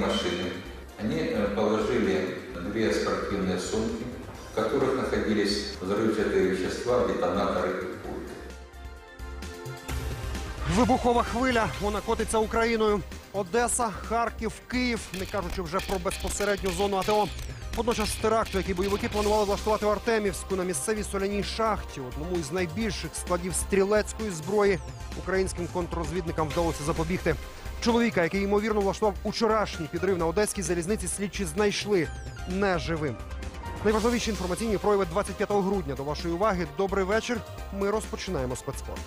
своей машины они э, положили две спортивные сумки, в которых находились взрывчатые вещества, детонаторы и пульты. Вибухова хвиля, вона котиться Україною. Одеса, Харків, Київ, не кажучи вже про безпосередню зону АТО. Водночас теракту, який бойовики планували влаштувати в Артемівську на місцевій соляній шахті, одному із найбільших складів стрілецької зброї, українським контррозвідникам вдалося запобігти. Чоловіка, який ймовірно влаштував учорашній підрив на одеській залізниці, слідчі знайшли неживим. Найважливіші інформаційні прояви 25 грудня до вашої уваги. Добрий вечір. Ми розпочинаємо спецспорт.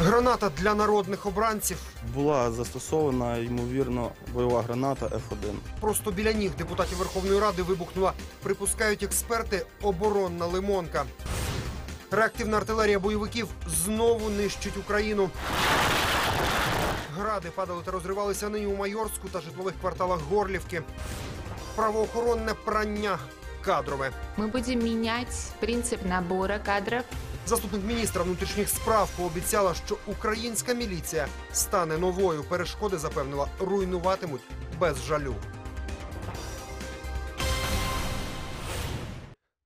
Граната для народних обранців. Була застосована ймовірно бойова граната F1. Просто біля ніг депутатів Верховної Ради вибухнула, припускають експерти, оборонна лимонка. Реактивна артилерія бойовиків знову нищить Україну. Гради падали та розривалися нині у Майорську та житлових кварталах Горлівки. Правоохоронне прання кадрове. Ми будемо міняти принцип набора кадрів. Заступник міністра внутрішніх справ пообіцяла, що українська міліція стане новою. Перешкоди запевнила, руйнуватимуть без жалю.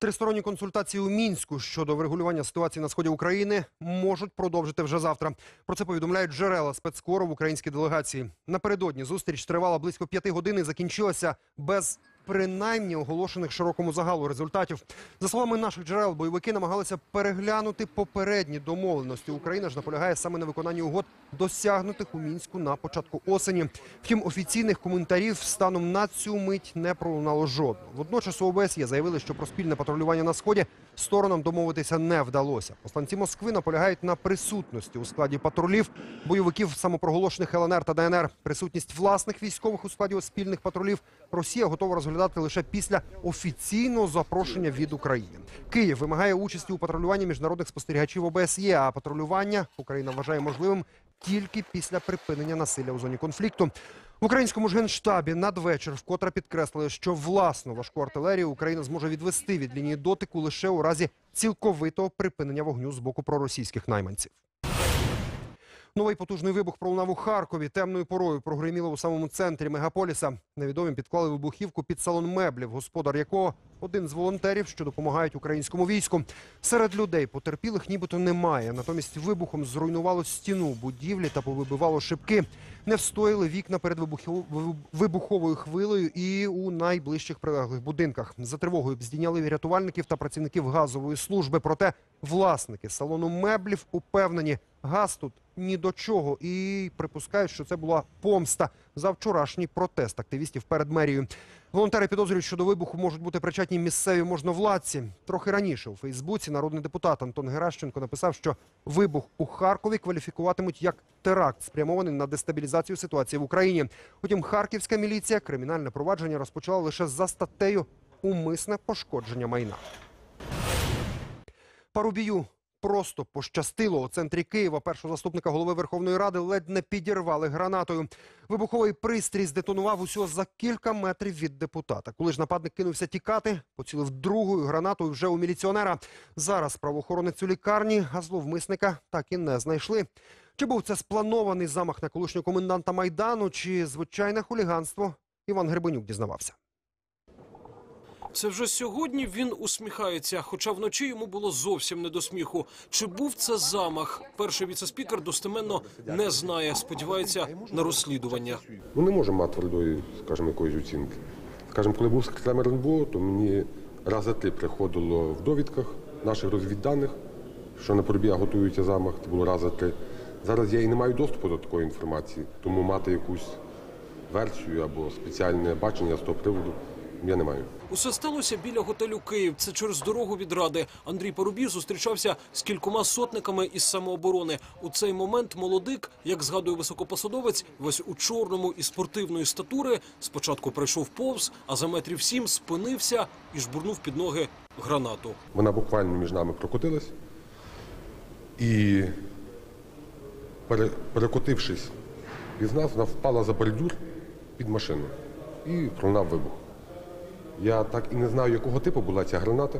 Тристоронні консультації у мінську щодо врегулювання ситуації на сході України можуть продовжити вже завтра. Про це повідомляють джерела спецкору в українській делегації. Напередодні зустріч тривала близько п'яти годин і закінчилася без принаймні оголошених широкому загалу результатів. За словами наших джерел, бойовики намагалися переглянути попередні домовленості. Україна ж наполягає саме на виконанні угод, досягнутих у мінську на початку осені. Втім, офіційних коментарів станом на цю мить не пролунало жодного. Водночас у ОБСЄ заявили, що про спільне патрулювання на сході сторонам домовитися не вдалося. Посланці Москви наполягають на присутності у складі патрулів бойовиків самопроголошених ЛНР та ДНР. Присутність власних військових у складі спільних патрулів Росія готова розглядати лише після офіційного запрошення від України. Київ вимагає участі у патрулюванні міжнародних спостерігачів ОБСЄ, а патрулювання Україна вважає можливим тільки після припинення насилля у зоні конфлікту. В українському ж генштабі надвечір вкотре підкреслили, що власну важку артилерію Україна зможе відвести від лінії дотику лише у разі цілковитого припинення вогню з боку проросійських найманців. Новий потужний вибух пролунав у Харкові. Темною порою прогриміло у самому центрі мегаполіса. Невідомі підклали вибухівку під салон меблів, господар якого один з волонтерів, що допомагають українському війську. Серед людей потерпілих нібито немає. Натомість вибухом зруйнувало стіну будівлі та повибивало шибки. Не встояли вікна перед вибуховою хвилею і у найближчих прилеглих будинках. За тривогою здійняли рятувальників та працівників газової служби. Проте власники салону меблів упевнені, газ тут ні до чого і припускають, що це була помста за вчорашній протест активістів перед мерією. Волонтери підозрюють, що до вибуху можуть бути причетні місцеві можновладці. Трохи раніше у Фейсбуці народний депутат Антон Геращенко написав, що вибух у Харкові кваліфікуватимуть як теракт, спрямований на дестабілізацію ситуації в Україні. Утім, харківська міліція кримінальне провадження розпочала лише за статтею умисне пошкодження майна. Парубію просто пощастило. У центрі Києва першого заступника голови Верховної Ради ледь не підірвали гранатою. Вибуховий пристрій здетонував усього за кілька метрів від депутата. Коли ж нападник кинувся тікати, поцілив другою гранатою вже у міліціонера. Зараз правоохоронець у лікарні, а зловмисника так і не знайшли. Чи був це спланований замах на колишнього коменданта Майдану, чи звичайне хуліганство? Іван Гребенюк дізнавався. Це вже сьогодні він усміхається, хоча вночі йому було зовсім не до сміху. Чи був це замах? Перший віцеспікер достеменно не знає. Сподівається на розслідування. Ну, не можемо мати твердої, скажімо, якоїсь оцінки. Скажімо, коли був секретарем РНБО, то мені рази три приходило в довідках наших розвідданих, що на Поробія готується замах, це було рази три. Зараз я і не маю доступу до такої інформації, тому мати якусь версію або спеціальне бачення з того приводу я не маю. Усе сталося біля готелю Київ. Це через дорогу від ради. Андрій Парубій зустрічався з кількома сотниками із самооборони. У цей момент молодик, як згадує високопосадовець, весь у чорному і спортивної статури, спочатку пройшов повз, а за метрів сім спинився і жбурнув під ноги гранату. Вона буквально між нами прокотилась і, пере- перекотившись із нас, вона впала за бордюр під машину і пролунав вибух. Я так і не знаю, якого типу була ця граната.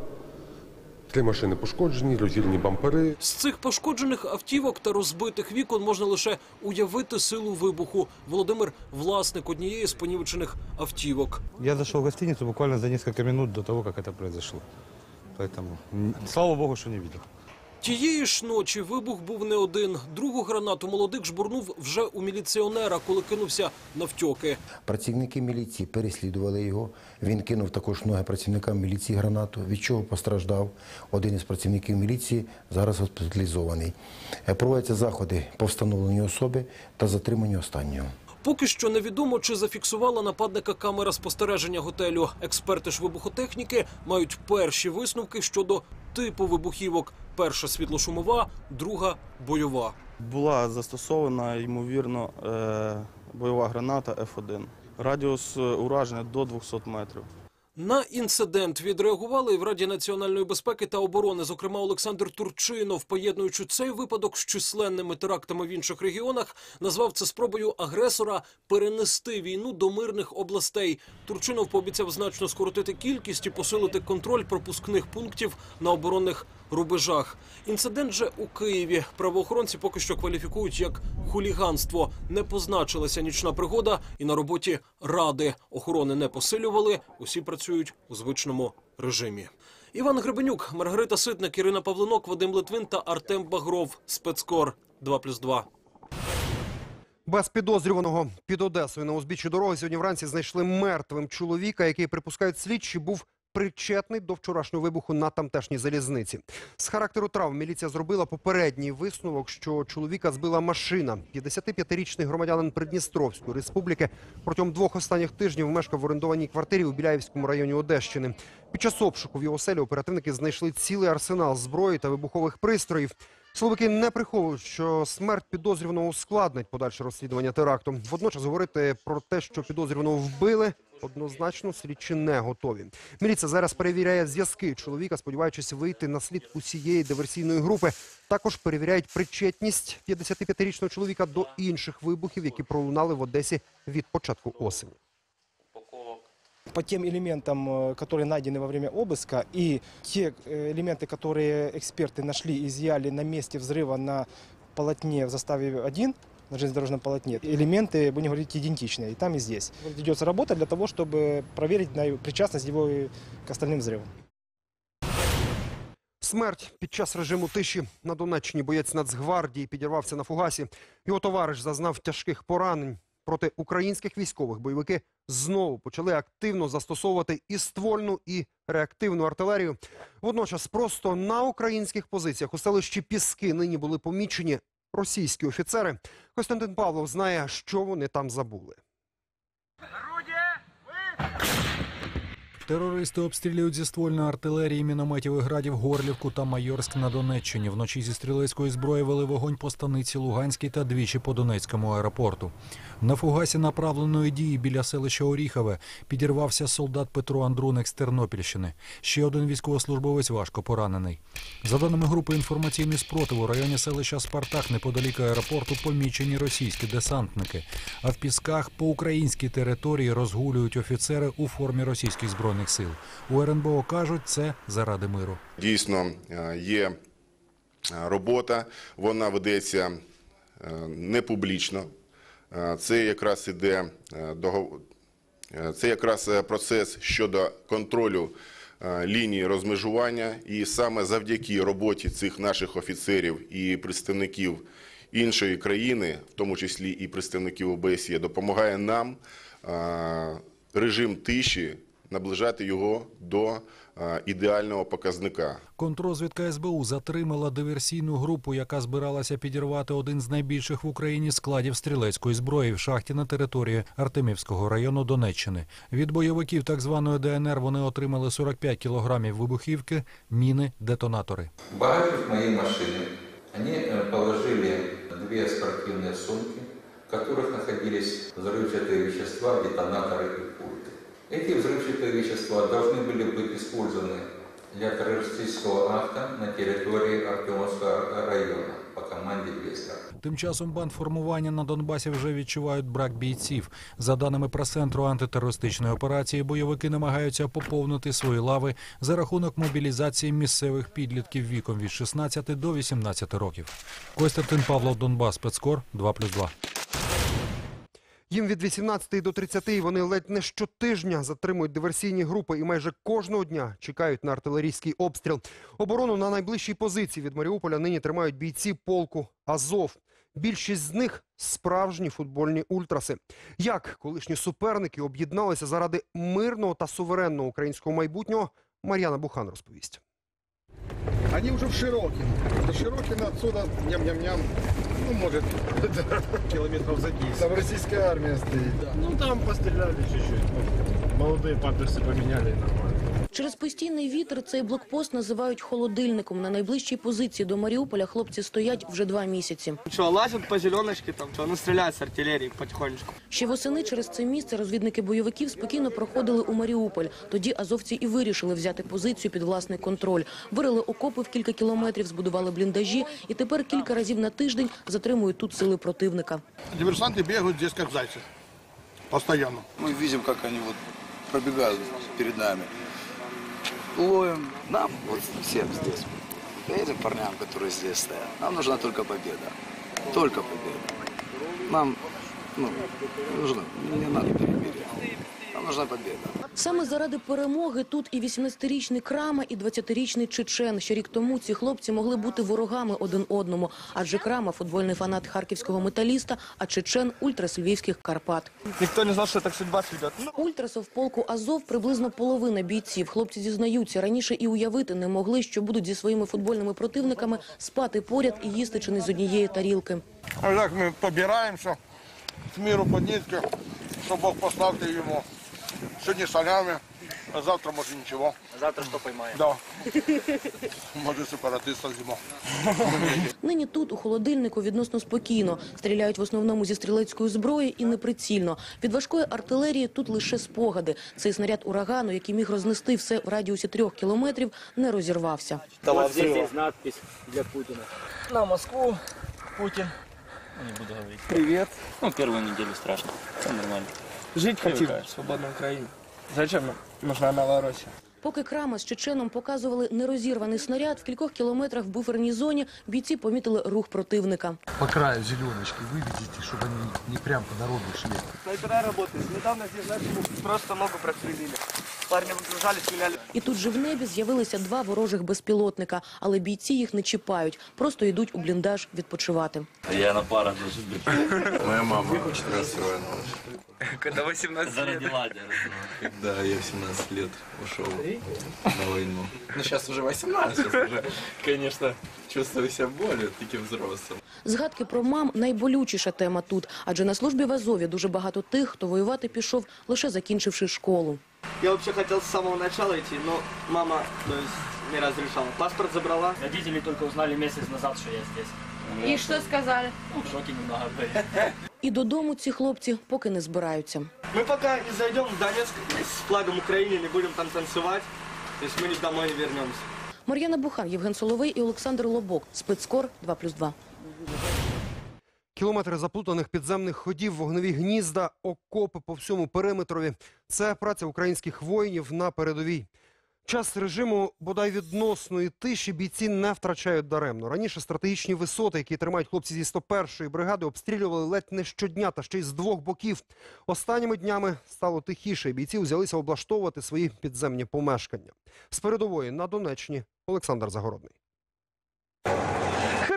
Три машини пошкоджені, розірні бампери. З цих пошкоджених автівок та розбитих вікон можна лише уявити силу вибуху. Володимир власник однієї з понівечених автівок. Я зайшов в гостиницю буквально за несколько хвилин до того, як це произошло. Тому, слава богу, що не видел. Тієї ж ночі вибух був не один. Другу гранату молодик жбурнув вже у міліціонера, коли кинувся навтьоки. Працівники міліції переслідували його. Він кинув також ноги працівникам міліції гранату, від чого постраждав. Один із працівників міліції зараз госпіталізований. Е, Проводяться заходи по встановленню особи та затриманню останнього. Поки що невідомо, чи зафіксувала нападника камера спостереження готелю. Експерти ж вибухотехніки мають перші висновки щодо типу вибухівок: перша світлошумова, друга бойова. Була застосована, ймовірно, е, бойова граната F1. Радіус е, ураження до 200 метрів. На інцидент відреагували і в Раді національної безпеки та оборони. Зокрема, Олександр Турчинов, поєднуючи цей випадок з численними терактами в інших регіонах, назвав це спробою агресора перенести війну до мирних областей. Турчинов пообіцяв значно скоротити кількість і посилити контроль пропускних пунктів на оборонних рубежах. Інцидент же у Києві правоохоронці поки що кваліфікують як хуліганство. Не позначилася нічна пригода, і на роботі ради охорони не посилювали. Усі працюють у звичному режимі. Іван Гребенюк, Маргарита Ситник, Ірина Павлинок, Вадим Литвин та Артем Багров. Спецкор 2+,2. Без підозрюваного під Одесою на узбіччі дороги сьогодні вранці знайшли мертвим чоловіка, який припускають слідчі був причетний до вчорашнього вибуху на тамтешній залізниці. З характеру травм міліція зробила попередній висновок, що чоловіка збила машина. 55-річний громадянин Придністровської республіки протягом двох останніх тижнів мешкав в орендованій квартирі у Біляївському районі Одещини. Під час обшуку в його селі оперативники знайшли цілий арсенал зброї та вибухових пристроїв. Силовики не приховують, що смерть підозрюваного ускладнить подальше розслідування теракту. Водночас говорити про те, що підозрюваного вбили, однозначно слідчі не готові. Міліція зараз перевіряє зв'язки чоловіка, сподіваючись вийти на слід усієї диверсійної групи. Також перевіряють причетність 55-річного чоловіка до інших вибухів, які пролунали в Одесі від початку осені по тем элементам, э, которые найдены во время обыска, и те э, элементы, которые эксперты нашли и изъяли на месте взрыва на полотне в заставе 1, на железнодорожном полотне, элементы, будем говорить, идентичные, и там, и здесь. Вот Ведется работа для того, чтобы проверить на причастность его и к остальным взрывам. Смерть під час режиму тиші на Донеччині боєць Нацгвардії підірвався на фугасі. Його товариш зазнав тяжких поранень. Проти українських військових бойовики знову почали активно застосовувати і ствольну, і реактивну артилерію. Водночас просто на українських позиціях у селищі Піски нині були помічені російські офіцери. Костянтин Павлов знає, що вони там забули. Терористи обстрілюють зі ствольної артилерії, мінометів і градів Горлівку та Майорськ на Донеччині. Вночі зі стрілецької зброї вели вогонь по станиці Луганській та двічі по Донецькому аеропорту. На фугасі направленої дії біля селища Оріхове підірвався солдат Петро Андруник з Тернопільщини. Ще один військовослужбовець важко поранений. За даними групи інформаційний спротив, у районі селища Спартак неподалік аеропорту помічені російські десантники. А в пісках по українській території розгулюють офіцери у формі російських збройних сил. У РНБО кажуть, це заради миру. Дійсно е, є е, робота, вона ведеться е, не публічно. Це якраз іде догов- е, це якраз процес щодо контролю лінії розмежування, і саме завдяки роботі цих наших офіцерів і представників іншої країни, в тому числі і представників ОБСЄ, допомагає нам режим тиші наближати його до е, ідеального показника. Контрозвідка СБУ затримала диверсійну групу, яка збиралася підірвати один з найбільших в Україні складів стрілецької зброї в шахті на території Артемівського району Донеччини. Від бойовиків так званої ДНР вони отримали 45 кілограмів вибухівки, міни, детонатори. В багажник моей машины они э, положили две спортивные сумки, в которых находились взрывчатые вещества, детонаторы и пульты. Эти взрывчатые вещества должны были быть использованы для террористического акта на территории Артемовского района. по команде «Блеска». Тим часом бандформування на Донбасі вже відчувають брак бійців. За даними прес-центру антитерористичної операції, бойовики намагаються поповнити свої лави за рахунок мобілізації місцевих підлітків віком від 16 до 18 років. Костянтин Павлов, Донбас, спецкор 2+,2. Їм від 18 до 30 вони ледь не щотижня затримують диверсійні групи і майже кожного дня чекають на артилерійський обстріл. Оборону на найближчій позиції від Маріуполя нині тримають бійці полку Азов. Більшість з них справжні футбольні ультраси. Як колишні суперники об'єдналися заради мирного та суверенного українського майбутнього, Мар'яна Бухан розповість. Они уже в Широкино. До Широкина отсюда ням-ням-ням, ну, может, километров за 10. Там российская армия стоит. Ну там постреляли чуть-чуть. Молодые памперсы поменяли нормально. Через постійний вітер цей блокпост називають холодильником. На найближчій позиції до Маріуполя хлопці стоять вже два місяці. Что, лазят по зеленочке там, что, ну стреляют с артиллерии потихонечку. Ще восени через це місце розвідники бойовиків спокійно проходили у Маріуполь. Тоді азовці і вирішили взяти позицію під власний контроль. Вирили окопи в кілька кілометрів, збудували бліндажі і тепер кілька разів на тиждень затримують тут сили противника. Диверсанты бегают здесь как зайцы. Постоянно. Мы видим, как они вот пробегают перед нами. Ловим. Нам, вот всем здесь, этим парням, которые здесь стоят, нам нужна только победа. Только победа. Нам, ну, нужно, не надо перемирия. Нам нужна победа. Саме заради перемоги тут і 18-річний Крама, і 20-річний Чечен. Ще рік тому ці хлопці могли бути ворогами один одному. Адже Крама – футбольний фанат харківського металіста, а Чечен – ультрас львівських Карпат. Никто не знал, что так судьба сведет. Ну, Ультрасов полку Азов приблизно половина бійців. Хлопці зізнаються, раніше і уявити не могли, що будуть зі своїми футбольними противниками спати поряд і їсти чи не з однієї тарілки. А так мы побираемся с миру под нитки, что Бог послал ты ему. Сегодня солями, а завтра может ничего. завтра что поймаем? Да. Может сепаратиста зима. Нині тут, у холодильнику, відносно спокійно. Стріляють в основному зі стрілецької зброї і неприцільно. Від важкої артилерії тут лише спогади. Цей снаряд урагану, який міг рознести все в радіусі трьох кілометрів, не розірвався. Здесь есть надпись для Путина. На Москву, Путин. Ну, Не буду говорить. Привет. Ну, первую неделю страшно. Все нормально. Жить хотим Привыкаешь. в свободной Украине. Зачем нам нужна Новороссия? Поки Крама з Чеченом показували нерозірваний снаряд, в кількох кілометрах в буферній зоні бійці помітили рух противника. По краю зеленочки выведите, чтобы они не прям по дороге шли. Снайпера работает. Недавно здесь, знаешь, просто ногу прострелили. Парни выгружали, стреляли. І тут же в небі з'явилися два ворожих безпілотника, але бійці їх не чіпають, просто йдуть у бліндаж відпочивати. Я на парах должен быть. Моя мама расстроена. Когда 18 Зародила Да, я в 17 лет ушел на войну. Ну, сейчас уже 18, сейчас уже, конечно, чувствую себя более таким взрослым. Згадки про мам найболючіша тема тут, адже на службі в Азові дуже багато тих, хто воювати пішов лише закінчивши школу. Я вообще хотел с самого начала идти, но мама, то есть, не разрешала. Паспорт забрала. Родители только узнали месяц назад, что я здесь. И что сказали? Ну, в шоке немного были. І додому ці хлопці поки не збираються. Мы пока не зайдем в Донецк с флагом Украины, не будем там танцевать. То есть мы домой не вернемся. Мар'яна Бухан, Євген Соловей і Олександр Лобок. Спецкор 2+,2. Кілометри заплутаних підземних ходів, вогневі гнізда, окопи по всьому периметрові. Це праця українських воїнів на передовій. Час режиму бодай відносної тиші бійці не втрачають даремно. Раніше стратегічні висоти, які тримають хлопці зі 101-ї бригади, обстрілювали ледь не щодня та ще й з двох боків. Останніми днями стало тихіше. і Бійці взялися облаштовувати свої підземні помешкання. З передової на Донеччині Олександр Загородний.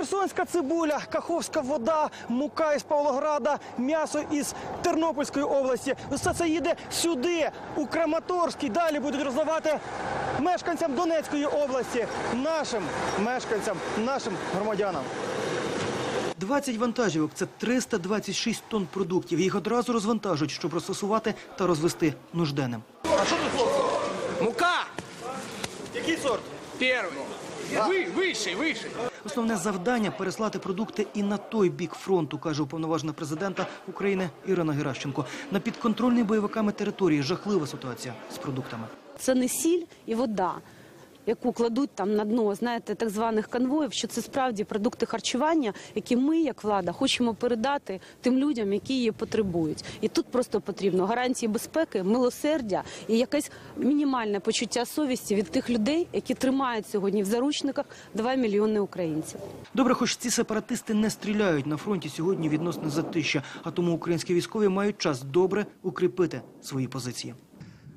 Херсонська цибуля, Каховська вода, мука із Павлограда, м'ясо із Тернопільської області. Все це їде сюди, у Краматорськ, і далі будуть роздавати мешканцям Донецької області, нашим мешканцям, нашим громадянам. 20 вантажівок це 326 тонн продуктів. Їх одразу розвантажують, щоб розфасувати та розвести нужденним. А що тут хлопці? Мука! Який сорт? Перший. Ви, вищий, вищий. Основне завдання переслати продукти і на той бік фронту, каже уповноважена президента України Ірина Геращенко. На підконтрольній бойовиками території жахлива ситуація з продуктами. Це не сіль і вода. Яку кладуть там на дно, знаєте, так званих конвоїв, що це справді продукти харчування, які ми, як влада, хочемо передати тим людям, які її потребують. І тут просто потрібно гарантії безпеки, милосердя і якесь мінімальне почуття совісті від тих людей, які тримають сьогодні в заручниках 2 мільйони українців. Добре, хоч ці сепаратисти не стріляють на фронті сьогодні відносно затища, а тому українські військові мають час добре укріпити свої позиції.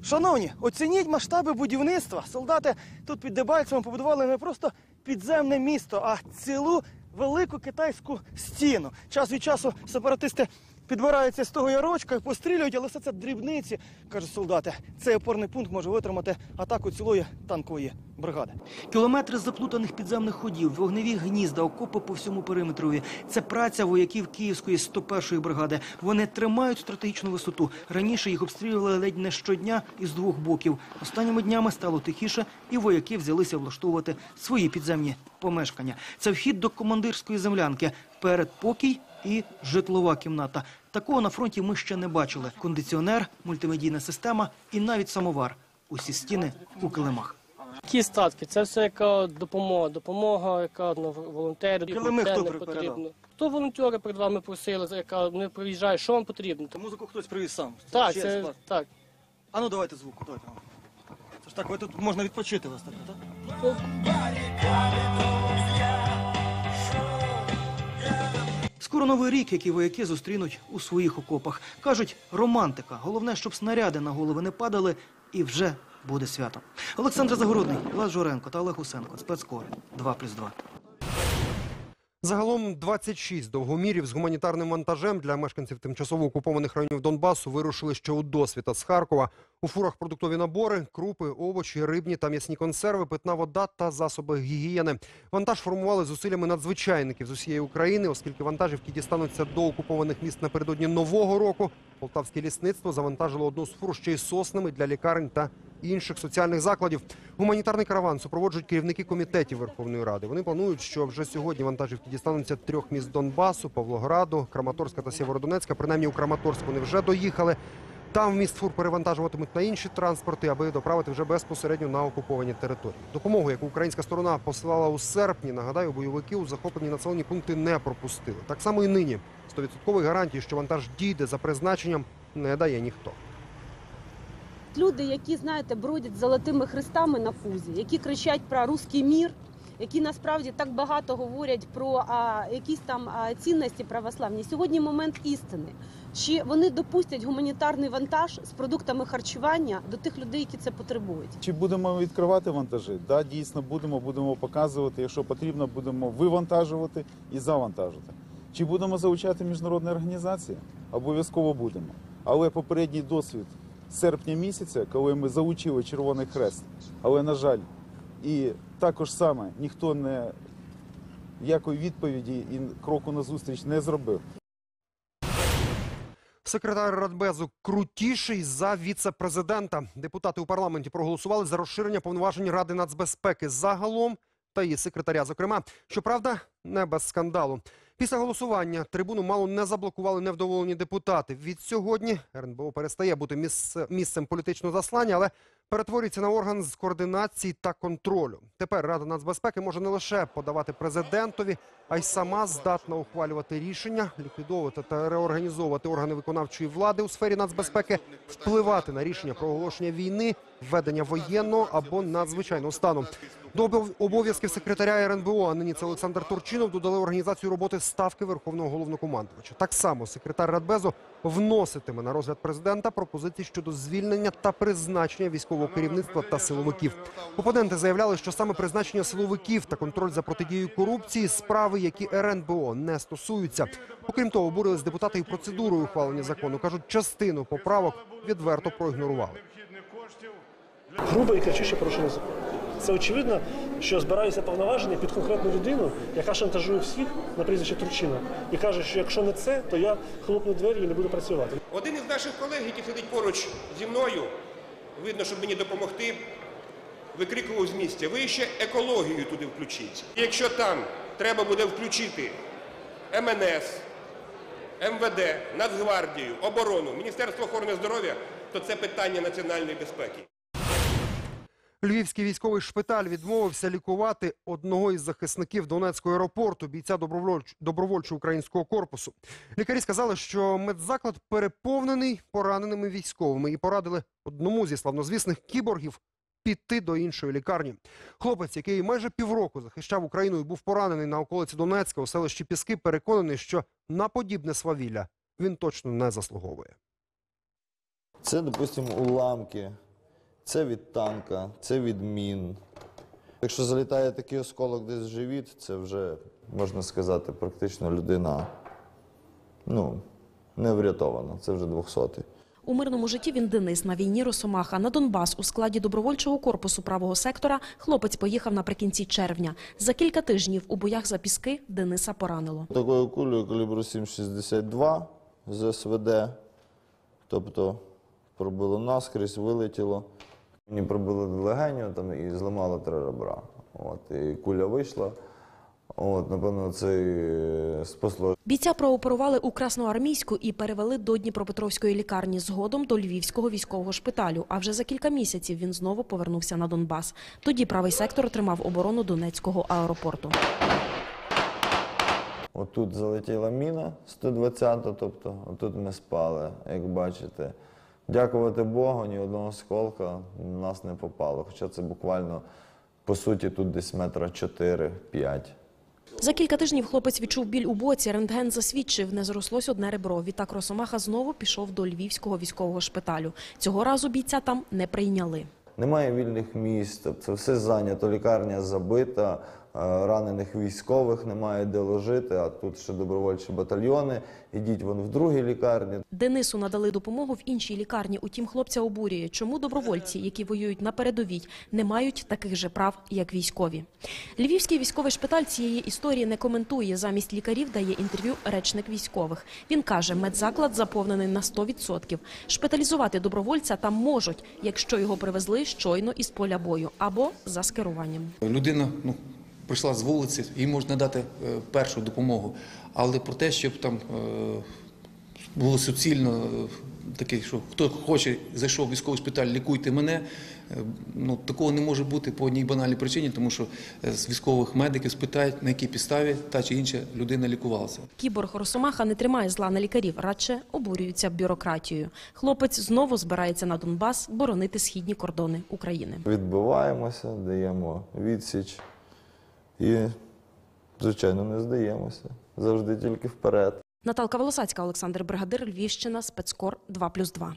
Шановні, оцініть масштаби будівництва. Солдати тут під Дебальцевом побудували не просто підземне місто, а цілу велику китайську стіну. Час від часу сепаратисти підбираються з того ярочка, пострілюють, але все це дрібниці, кажуть солдати. Цей опорний пункт може витримати атаку цілої танкової бригади. Кілометри заплутаних підземних ходів, вогневі гнізда, окопи по всьому периметрові. Це праця вояків Київської 101-ї бригади. Вони тримають стратегічну висоту. Раніше їх обстрілювали ледь не щодня із двох боків. Останніми днями стало тихіше, і вояки взялися влаштовувати свої підземні помешкання. Це вхід до командирської землянки, передпокій і житлова кімната. Такого на фронті ми ще не бачили. Кондиціонер, мультимедійна система і навіть самовар. Усі стіни у килимах. Які статки? Це все яка допомога. Допомога, яка ну, волонтерів, Килими хто потрібно. Хто волонтери перед вами просили, яка не приїжджає, що вам потрібно? Музику хтось привіз сам. Так, Ще це так. А ну давайте звук. Давайте. Це ж так, ви тут можна відпочити вас так, так? Скоро новий рік, який вояки зустрінуть у своїх окопах. Кажуть, романтика. Головне, щоб снаряди на голови не падали, і вже буде свято. Олександр Загородний, Влад Жоренко та Олег Усенко. Спецкор 2+,2. Загалом 26 довгомірів з гуманітарним вантажем для мешканців тимчасово окупованих районів Донбасу вирушили ще у досвіта з Харкова. У фурах продуктові набори, крупи, овочі, рибні та м'ясні консерви, питна вода та засоби гігієни. Вантаж формували зусиллями надзвичайників з усієї України, оскільки вантажівки дістануться до окупованих міст напередодні нового року. Полтавське лісництво завантажило одну з фур ще й соснами для лікарень та інших соціальних закладів. Гуманітарний караван супроводжують керівники комітетів Верховної Ради. Вони планують, що вже сьогодні вантажівки дістануться трьох міст Донбасу, Павлограду, Краматорська та Сєвєродонецька. Принаймні у Краматорськ вони вже доїхали. Там вміст фур перевантажуватимуть на інші транспорти, аби доправити вже безпосередньо на окуповані території. Допомогу, яку українська сторона посилала у серпні, нагадаю, бойовики у захоплені населені пункти не пропустили. Так само і нині. Стовідсоткових гарантій, що вантаж дійде за призначенням, не дає ніхто. Люди, які знаєте, бродять золотими хрестами на фузі, які кричать про руський мір, які насправді так багато говорять про а, якісь там а, цінності православні. Сьогодні момент істини. Чи вони допустять гуманітарний вантаж з продуктами харчування до тих людей, які це потребують? Чи будемо відкривати вантажі? Да, дійсно будемо, будемо показувати. Якщо потрібно, будемо вивантажувати і завантажувати. Чи будемо залучати міжнародні організації? Обов'язково будемо. Але попередній досвід серпня місяця, коли ми залучили Червоний Хрест, але на жаль, і також саме ніхто не ніякої відповіді і кроку назустріч не зробив. Секретар Радбезу крутіший за віце-президента. Депутати у парламенті проголосували за розширення повноважень Ради нацбезпеки загалом та її секретаря. Зокрема, щоправда, не без скандалу. Після голосування трибуну мало не заблокували невдоволені депутати. Від сьогодні РНБО перестає бути місце- місцем політичного заслання, але перетворюється на орган з координації та контролю. Тепер Рада нацбезпеки може не лише подавати президентові, а й сама здатна ухвалювати рішення, ліквідовувати та реорганізовувати органи виконавчої влади у сфері нацбезпеки, впливати на рішення про оголошення війни, введення воєнного або надзвичайного стану. До обов'язків секретаря РНБО, а нині це Олександр Турчинов, додали організацію роботи ставки Верховного головнокомандувача. Так само секретар Радбезу вноситиме на розгляд президента пропозиції щодо звільнення та призначення військового керівництва та силовиків. Опоненти заявляли, що саме призначення силовиків та контроль за протидією корупції справи, які РНБО не стосуються. Окрім того, обурились депутати і процедурою ухвалення закону. кажуть, частину поправок відверто проігнорували. Грубе і кричуще порушення закону. Це очевидно, що збираються повноваження під конкретну людину, яка шантажує всіх на прізвище Турчина і каже, що якщо не це, то я хлопну двері і не буду працювати. Один із наших колег, який сидить поруч зі мною, видно, щоб мені допомогти, викрикував з місця, ви ще екологію туди включіть. І якщо там треба буде включити МНС, МВД, Нацгвардію, оборону, Міністерство охорони здоров'я, то це питання національної безпеки. Львівський військовий шпиталь відмовився лікувати одного із захисників Донецького аеропорту, бійця добровольч... добровольчого українського корпусу. Лікарі сказали, що медзаклад переповнений пораненими військовими і порадили одному зі славнозвісних кіборгів піти до іншої лікарні. Хлопець, який майже півроку захищав Україну і був поранений на околиці Донецька у селищі Піски, переконаний, що на подібне свавілля він точно не заслуговує. Це, допустимо, уламки, це від танка, це від мін. Якщо залітає такий осколок десь в живіт, це вже, можна сказати, практично людина ну, не врятована. Це вже 200-й. У мирному житті він Денис на війні Росомаха. На Донбас у складі добровольчого корпусу правого сектора хлопець поїхав наприкінці червня. За кілька тижнів у боях за піски Дениса поранило. Такою кулею калібру 7,62 з СВД, тобто пробило наскрізь, вилетіло. Мені пробили легеню там, і зламало три ребра. От, і куля вийшла. От, напевно, це і спасло. Бійця прооперували у Красноармійську і перевели до Дніпропетровської лікарні, згодом до Львівського військового шпиталю. А вже за кілька місяців він знову повернувся на Донбас. Тоді правий сектор тримав оборону Донецького аеропорту. Отут залетіла міна 120, тобто отут ми спали, як бачите. Дякувати Богу, ні одного сколка в нас не попало. Хоча це буквально, по суті, тут десь метра 4-5. За кілька тижнів хлопець відчув біль у боці. Рентген засвідчив, не зрослось одне ребро. Відтак Росомаха знову пішов до Львівського військового шпиталю. Цього разу бійця там не прийняли. Немає вільних місць, це все зайнято, лікарня забита, ранених військових немає де ложити, а тут ще добровольчі батальйони. Ідіть вон в другій лікарні. Денису надали допомогу в іншій лікарні. Утім, хлопця обурює, чому добровольці, які воюють на передовій, не мають таких же прав, як військові. Львівський військовий шпиталь цієї історії не коментує. Замість лікарів дає інтерв'ю речник військових. Він каже, медзаклад заповнений на 100%. Шпиталізувати добровольця там можуть, якщо його привезли щойно із поля бою або за скеруванням. Людина ну, прийшла з вулиці, їй можна надати е, першу допомогу. Але про те, щоб там е, було суцільно е, таке, що хто хоче, зайшов в військовий шпиталь, лікуйте мене. Ну, такого не може бути по одній банальній причині, тому що з військових медиків спитають, на якій підставі та чи інша людина лікувалася. Кіборг Росомаха не тримає зла на лікарів, радше обурюється бюрократією. Хлопець знову збирається на Донбас боронити східні кордони України. Відбиваємося, даємо відсіч і, звичайно, не здаємося. Завжди тільки вперед. Наталка Волосацька, Олександр Бригадир, Львівщина, спецкор 2+,2.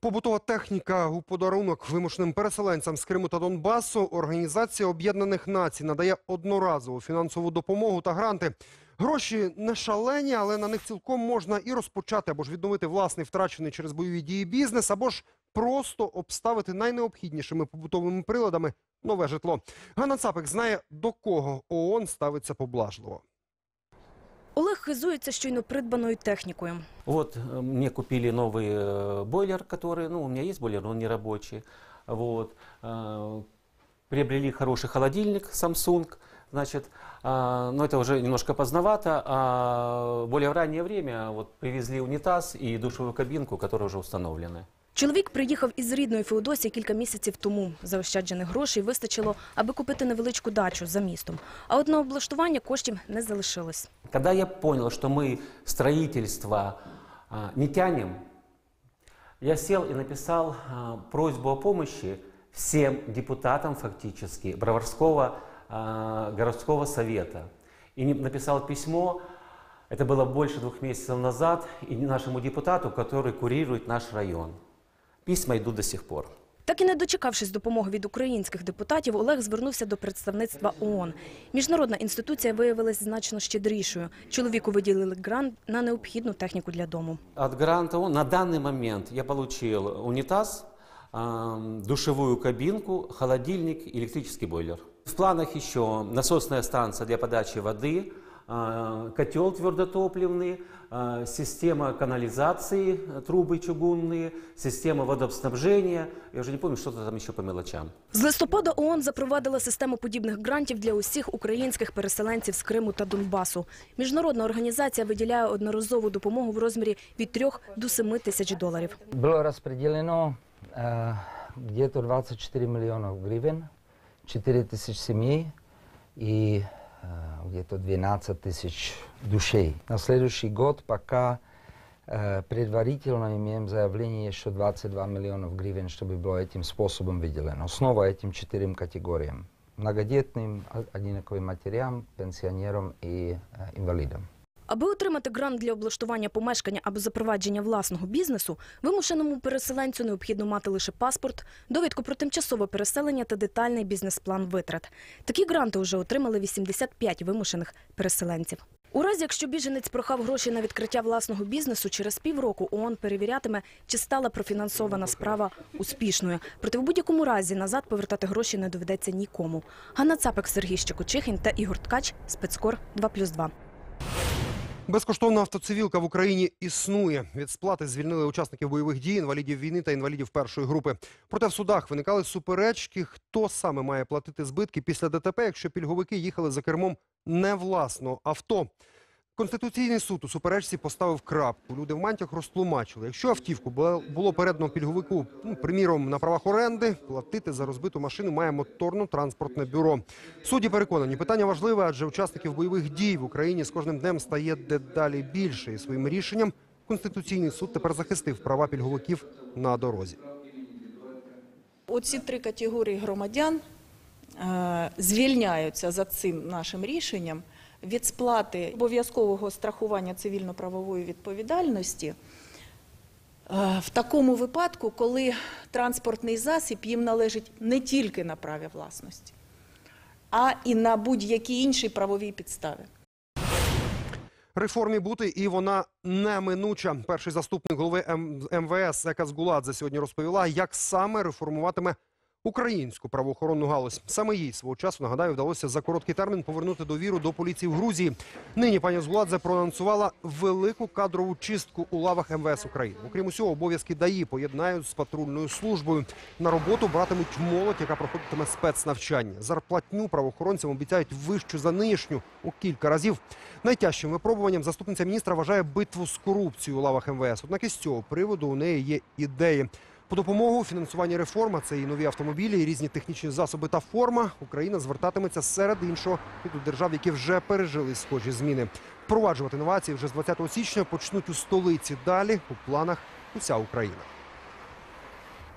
Побутова техніка у подарунок вимушеним переселенцям з Криму та Донбасу. Організація Об'єднаних Націй надає одноразову фінансову допомогу та гранти. Гроші не шалені, але на них цілком можна і розпочати або ж відновити власний втрачений через бойові дії бізнес, або ж просто обставити найнеобхіднішими побутовими приладами нове житло. Ганна Цапик знає, до кого ООН ставиться поблажливо. Олег хизується щойно придбаною технікою. Вот э, мне купили новый э, бойлер, который, ну, у меня есть бойлер, но он не рабочий. Вот. Э, Приобрели хороший холодильник Samsung, значит, а, но это уже немножко поздновато. А в более раннее время вот привезли унитаз и душевую кабинку, которые уже установлены. Чоловік приїхав із рідної Феодосії кілька місяців тому. Заощаджених грошей вистачило, аби купити невеличку дачу за містом. А от на облаштування коштів не залишилось. Когда я понял, что мы строительство а, не тянем, я сел и написал а, просьбу о помощи всем депутатам фактически Броварского а, городского совета. И не- написал письмо, это было больше двух месяцев назад, и нашему депутату, который курирует наш район. Письма идут до сих пор. Так і не дочекавшись допомоги від українських депутатів, Олег звернувся до представництва ООН. Міжнародна інституція виявилась значно щедрішою. Чоловіку виділили грант на необхідну техніку для дому. От гранта ООН на данный момент я получил унитаз, ам, душевую кабинку, холодильник, электрический бойлер. В планах еще насосная станция для подачи воды, а, котел твердотопливный, а, система канализации, э, трубы чугунные, система водоснабжения. Я уже не помню, что-то там еще по мелочам. З листопада ООН запровадила систему подібних грантів для усіх українських переселенців з Криму та Донбасу. Міжнародна організація виділяє одноразову допомогу в розмірі від 3 до 7 тисяч доларів. Было распределено э, где-то 24 миллионов гривен, 4 тысяч семей и э, где-то 12 тысяч душей. На следующий год пока э, предварительно имеем заявление еще 22 миллионов гривен, чтобы было этим способом выделено. Снова этим четырем категориям. Многодетным, о- одинаковым матерям, пенсионерам и э, инвалидам. Аби отримати грант для облаштування помешкання або запровадження власного бізнесу, вимушеному переселенцю необхідно мати лише паспорт, довідку про тимчасове переселення та детальний бізнес-план витрат. Такі гранти вже отримали 85 вимушених переселенців. У разі, якщо біженець прохав гроші на відкриття власного бізнесу, через півроку ООН перевірятиме, чи стала профінансована справа успішною. Проте в будь-якому разі назад повертати гроші не доведеться нікому. Ганна Цапик, Сергій Щекочихін та Ігор Ткач. Спецкор 2+,2. Безкоштовна автоцивілка в Україні існує. Від сплати звільнили учасників бойових дій, інвалідів війни та інвалідів першої групи. Проте в судах виникали суперечки, хто саме має платити збитки після ДТП, якщо пільговики їхали за кермом не власного авто. Конституційний суд у суперечці поставив крапку. Люди в мантях розтлумачили, якщо автівку було- передано пільговику, ну, приміром, на правах оренди, платити за розбиту машину має моторно-транспортне бюро. Судді переконані, питання важливе, адже учасників бойових дій в Україні з кожним днем стає дедалі більше. І своїм рішенням Конституційний суд тепер захистив права пільговиків на дорозі. Оці три категорії громадян е, звільняються за цим нашим рішенням від сплати обов'язкового страхування цивільно-правової відповідальності е, в такому випадку, коли транспортний засіб їм належить не тільки на праві власності, а і на будь-якій іншій правовій підставі. Реформі бути і вона неминуча. Перший заступник голови МВС Ека Згуладзе сьогодні розповіла, як саме реформуватиме українську правоохоронну галузь. Саме їй свого часу нагадаю вдалося за короткий термін повернути довіру до поліції в Грузії. Нині пані Згуладзе проанонсувала велику кадрову чистку у лавах МВС України. Окрім усього, обов'язки ДАІ поєднають з патрульною службою. На роботу братимуть молодь, яка проходитиме спецнавчання. Зарплатню правоохоронцям обіцяють вищу за нинішню у кілька разів. Найтяжчим випробуванням заступниця міністра вважає битву з корупцією у лавах МВС. Однак із цього приводу у неї є ідеї. По допомогу у фінансуванні реформи це і нові автомобілі, і різні технічні засоби та форма. Україна звертатиметься серед іншого і до держав, які вже пережили схожі зміни. Впроваджувати новації вже з 20 січня почнуть у столиці. Далі у планах уся Україна.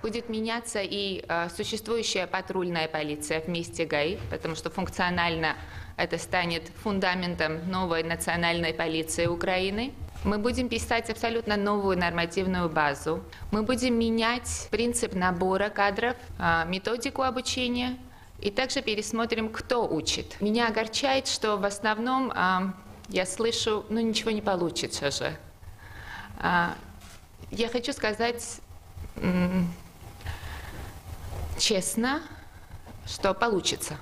Будет меняться и э, существующая патрульная полиция вместе ГАИ, потому что функционально это станет фундаментом новой национальной полиции Украины. Мы будем писать абсолютно новую нормативную базу. Мы будем менять принцип набора кадров, э, методику обучения и также пересмотрим, кто учит. Меня огорчает, что в основном э, я слышу, ну ничего не получится же. А, Я хочу сказать честно, что получится.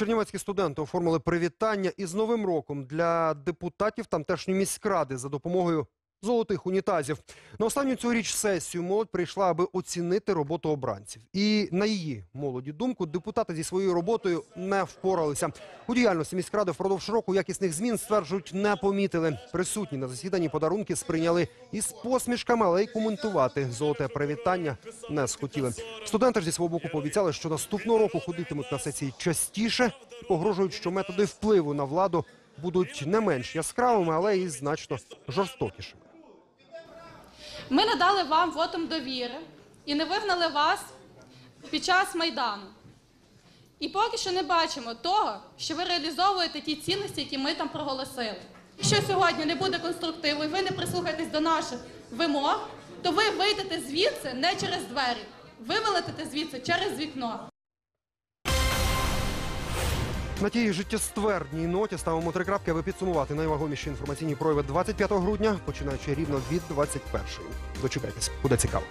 Чернівецькі студенти оформили привітання із Новим роком для депутатів тамтешньої міськради за допомогою золотих унітазів. На останню цьогоріч сесію молодь прийшла, аби оцінити роботу обранців. І на її молоді думку, депутати зі своєю роботою не впоралися. У діяльності міськради впродовж року якісних змін стверджують, не помітили. Присутні на засіданні подарунки сприйняли із посмішками, але й коментувати золоте привітання не схотіли. Студенти ж зі свого боку пообіцяли, що наступного року ходитимуть на сесії частіше і погрожують, що методи впливу на владу будуть не менш яскравими, але і значно жорстокішими. Ми надали вам вотом довіри і не вигнали вас під час Майдану. І поки що не бачимо того, що ви реалізовуєте ті цінності, які ми там проголосили. Якщо сьогодні не буде конструктиву і ви не прислухаєтесь до наших вимог, то ви вийдете звідси не через двері, ви вилетите звідси через вікно. На тій життєствердній ноті ставимо три крапки, аби підсумувати найвагоміші інформаційні прояви 25 грудня, починаючи рівно від 21-ї. Дочекайтесь, буде цікаво.